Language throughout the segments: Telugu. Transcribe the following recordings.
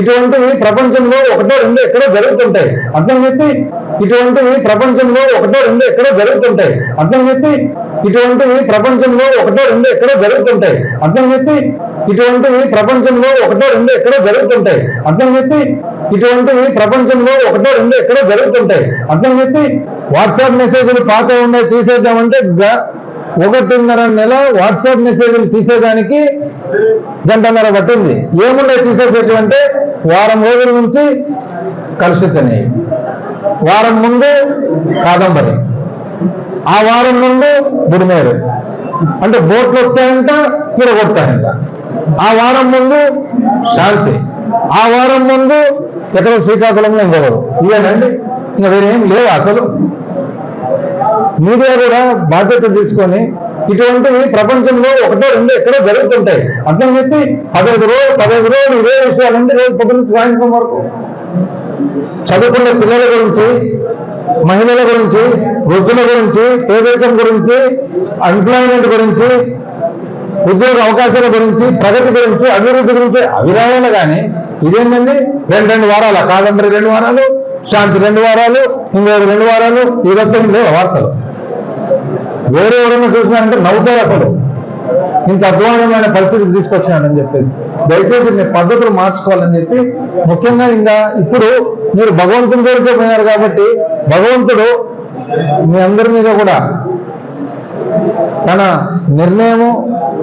ఇటువంటివి ప్రపంచంలో ఒకటో రెండు ఎక్కడో జరుగుతుంటాయి. అర్థం చెప్పి ఇటువంటివి ప్రపంచంలో ఒకటో రెండు ఎక్కడో జరుగుతుంటాయి. అర్థం చెప్పి ఇటువంటివి ప్రపంచంలో ఒకటో రెండు ఎక్కడో జరుగుతుంటాయి. అర్థం చెప్పి ఇటువంటివి ప్రపంచంలో ఒకటో రెండు ఎక్కడో జరుగుతుంటాయి. అర్థం చెప్పి ఇటువంటివి ప్రపంచంలో ఒకటో రెండు ఎక్కడో జరుగుతుంటాయి. అర్థం చెప్పి వాట్సాప్ మెసేజ్లు పాత ఉన్నాయి తీసేద్దామంటే ఒకటిన్నర నెల వాట్సాప్ మెసేజ్లు తీసేదానికి గంటన్నర పట్టింది. ఏముండే తీసేసేటువంటి వారం రోజుల నుంచి కలుషితనే వారం ముందు కాదంబరి. ఆ వారం ముందు బుడిమేరు. అంటే బోట్లు వస్తాయంట కూడగొడతాయంట ఆ వారం ముందు శాంతి. ఆ వారం ముందు ఎక్కడ శ్రీకాకుళంలో ఇంకొకరు ఇవేనండి ఇంకా వేరేం లేవు అసలు. మీడియా కూడా బాధ్యత తీసుకొని ఇటువంటివి ప్రపంచంలో ఒకటో రెండు ఎక్కడో జరుగుతుంటాయి. అర్థం చెప్పి పదహైదు రోజులు పదహైదు రోజులు ఇవే విషయాలంటే రోజు పొద్దున నుంచి సాయంత్రం వరకు. చదువుకున్న పిల్లల గురించి మహిళల గురించి వృద్ధుల గురించి పేదరికం గురించి ఎంప్లాయ్మెంట్ గురించి ఉద్యోగ అవకాశాల గురించి ప్రగతి గురించి అభివృద్ధి గురించి అవి కానీ ఇదేంటండి? రెండు రెండు వారాలు? కాదండి రెండు వారాలు. శాంతి రెండు వారాలు ఇంకొక రెండు వారాలు ఈ రకం లేవు వార్తలు. వేరే ఎవరైనా చూసినారంటే నవ్వుతారు అసలు. ఇంత అధ్వానమైన పరిస్థితి తీసుకొచ్చినాడని చెప్పేసి. దయచేసి మీ పద్ధతులు మార్చుకోవాలని చెప్పి ముఖ్యంగా ఇంకా ఇప్పుడు మీరు భగవంతుని దగ్గరికే పోయినారు కాబట్టి భగవంతుడు మీ అందరి మీద కూడా తన నిర్ణయము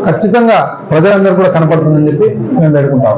ఖచ్చితంగా ప్రజలందరూ కూడా కనపడుతుందని చెప్పి మేము పెడుకుంటాం